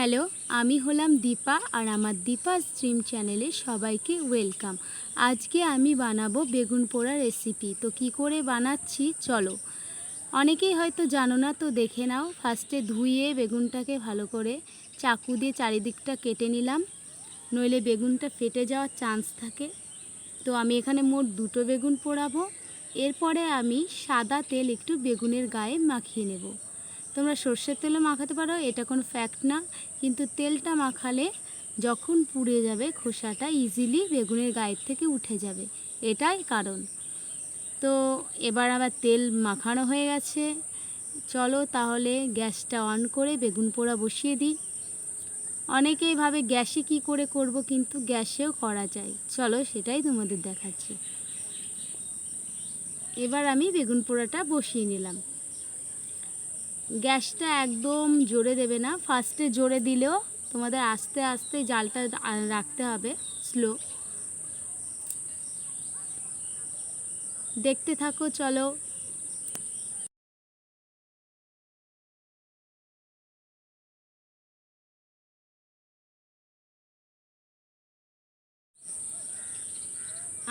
Hello, আমি হলাম দীপা আর আমার দীপা স্ট্রিম চ্যানেলে সবাইকে ওয়েলকাম। আজকে আমি বানাবো বেগুন পোড়া রেসিপি। তো কি করে বানাচ্ছি? চলো। অনেকেই হয়তো জানো না, তো দেখে নাও। ফার্স্টে ধুয়ে বেগুনটাকে ভালো করে চাকু দিয়ে চারিদিকটা কেটে নিলাম। নইলে বেগুনটা ফেটে যাওয়ার চান্স থাকে। তো আমি এখানে মোট দুটো বেগুন পোড়াবো। এরপরে আমি সাদা তেল একটু বেগুনের গায়ে মাখিয়ে নেব। তোমরা সর্ষের তেলও মাখাতে পারো, এটা কোনো ফ্যাক্ট না। কিন্তু তেলটা মাখালে যখন পুড়ে যাবে, খোসাটা ইজিলি বেগুনের গায়ের থেকে উঠে যাবে। এটাই কারণ। তো এবার আবার তেল মাখানো হয়ে গেছে। চলো তাহলে গ্যাসটা অন করে বেগুন পোড়া বসিয়ে দিই। অনেকেই ভাবে গ্যাসে কি করে করব কিন্তু গ্যাসেও করা যায়। চলো সেটাই তোমাদের দেখাচ্ছি। এবার আমি বেগুন পোড়াটা বসিয়ে নিলাম। গ্যাসটা একদম জোরে দেবে না। ফার্স্টে জোরে দিলেও তোমাদের আস্তে আস্তে জালটা রাখতে হবে স্লো দেখতে থাকো, চলো।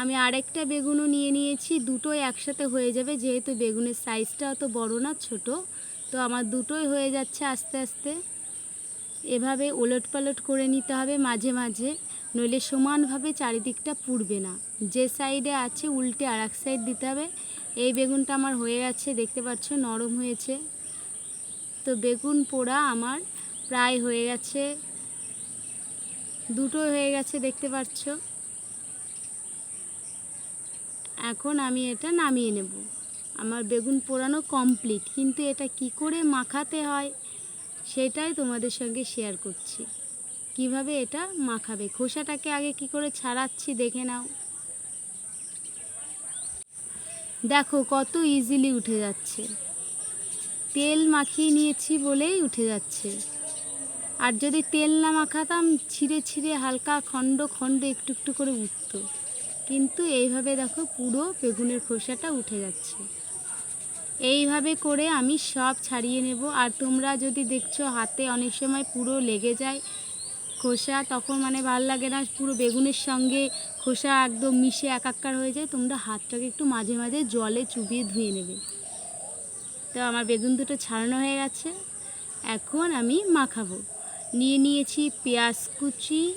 আমি আরেকটা বেগুনও নিয়ে নিয়েছি, দুটোই একসাথে হয়ে যাবে, যেহেতু বেগুনের সাইজটা অত বড় না, ছোট। তো আমার দুটোই হয়ে যাচ্ছে আস্তে আস্তে। এভাবে ওলট পালট করে নিতে হবে মাঝে মাঝে, নইলে সমানভাবে চারিদিকটা পুড়বে না। যে সাইডে আছে উল্টে আর এক সাইড দিতে হবে। এই বেগুনটা আমার হয়ে গেছে দেখতে পাচ্ছ নরম হয়েছে। তো বেগুন পোড়া আমার প্রায় হয়ে গেছে, দুটো হয়ে গেছে দেখতে পাচ্ছ। এখন আমি এটা নামিয়ে নেব। আমার বেগুন পোড়ানো কমপ্লিট কিন্তু এটা কি করে মাখাতে হয় সেটাই তোমাদের সঙ্গে শেয়ার করছি। কীভাবে এটা মাখাবে? খোসাটাকে আগে কি করে ছাড়াচ্ছি দেখে নাও। দেখো কত ইজিলি উঠে যাচ্ছে। তেল মাখিয়ে নিয়েছি বলেই উঠে যাচ্ছে। আর যদি তেল না মাখাতাম, ছিঁড়ে ছিঁড়ে হালকা খণ্ড খণ্ড একটু একটু করে উঠতো। কিন্তু এইভাবে দেখো পুরো বেগুনের খোসাটা উঠে যাচ্ছে। এইভাবে করে আমি সব ছাড়িয়ে নেব। আর তোমরা যদি দেখছ হাতে অনেক সময় পুরো লেগে যায় খোসা, তখন মানে ভালো লাগে না, পুরো বেগুনের সঙ্গে খোসা একদম মিশে একাকার হয়ে যায়। তোমরা হাতটাকে একটু মাঝে মাঝে জলে চুবিয়ে ধুয়ে নেবে। তো আমার বেগুন দুটো ছাড়ানো হয়ে গেছে। এখন আমি মাখাবো। নিয়ে নিয়েছি পেঁয়াজ কুচি,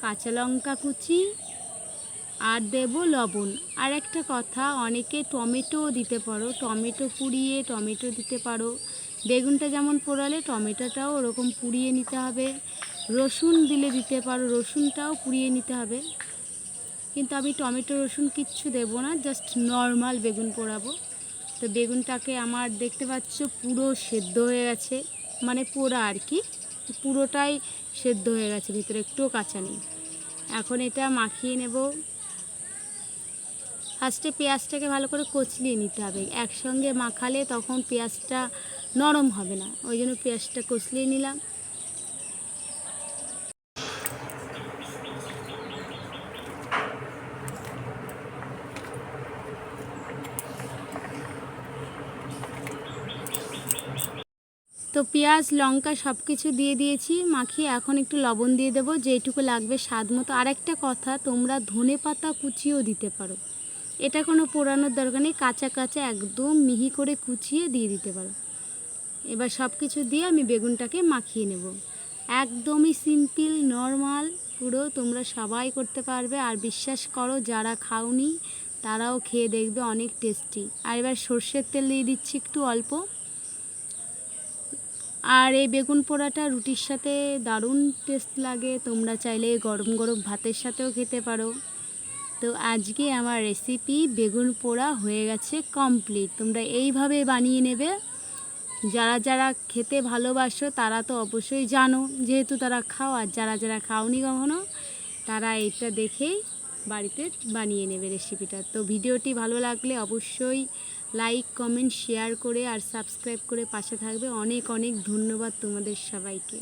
কাঁচা লঙ্কা কুচি আর দেব লবণ। আর একটা কথা, অনেকে টমেটো দিতে পারো। টমেটো পুড়িয়ে টমেটো দিতে পারো। বেগুনটা যেমন পোড়ালে টমেটোটাও ওরকম পুড়িয়ে নিতে হবে। রসুন দিলে দিতে পারো, রসুনটাও পুড়িয়ে নিতে হবে। কিন্তু আমি টমেটো, রসুন কিচ্ছু দেব না জাস্ট নর্মাল বেগুন পোড়াবো। তো বেগুনটাকে আমার দেখতে পাচ্ছ পুরো সেদ্ধ হয়ে গেছে। মানে পোড়া আর কি, পুরোটাই সেদ্ধ হয়ে গেছে, ভিতরে একটুও কাঁচা নেই। এখন এটা মাখিয়ে নেব। ফার্স্টে পেঁয়াজটাকে ভালো করে কচলিয়ে নিতে হবে। একসঙ্গে মাখালে তখন পেঁয়াজটা নরম হবে না। ওই জন্য পেঁয়াজটা কচলিয়ে নিলাম। তো পেঁয়াজ, লঙ্কা সব কিছু দিয়ে দিয়েছি। মাখিয়ে এখন একটু লবণ দিয়ে দেবো। যেইটুকু লাগবে স্বাদ মতো। আরেকটা কথা, তোমরা ধনে পাতা কুচিও দিতে পারো। এটা কোনো পোড়ানোর দরকার নেই, কাঁচা কাঁচা একদম মিহি করে কুচিয়ে দিয়ে দিতে পারো। এবার সব কিছু দিয়ে আমি বেগুনটাকে মাখিয়ে নেব। একদমই সিম্পল, নর্মাল, পুরো তোমরা সবাই করতে পারবে। আর বিশ্বাস করো, যারা খাওনি, তারাও খেয়ে দেখবে অনেক টেস্টি। আর এবার সর্ষের তেল দিয়ে দিচ্ছি একটু অল্প। আর এই বেগুন পোড়াটা রুটির সাথে দারুণ টেস্ট লাগে। তোমরা চাইলে গরম গরম ভাতের সাথেও খেতে পারো। তো আজকে আমার রেসিপি বেগুন পোড়া হয়ে গেছে কমপ্লিট তোমরা এইভাবে বানিয়ে নেবে। যারা যারা খেতে ভালোবাসো, তারা তো অবশ্যই জানো। যেহেতু তারা খাও, আর যারা যারা খাওনি কখনো, তারা এটা দেখেই বাড়িতে বানিয়ে নেবে রেসিপিটা তো ভিডিওটি ভালো লাগলে অবশ্যই লাইক কমেন্ট শেয়ার করে আর সাবস্ক্রাইব করে পাশে থাকবে। অনেক অনেক ধন্যবাদ তোমাদের সবাইকে।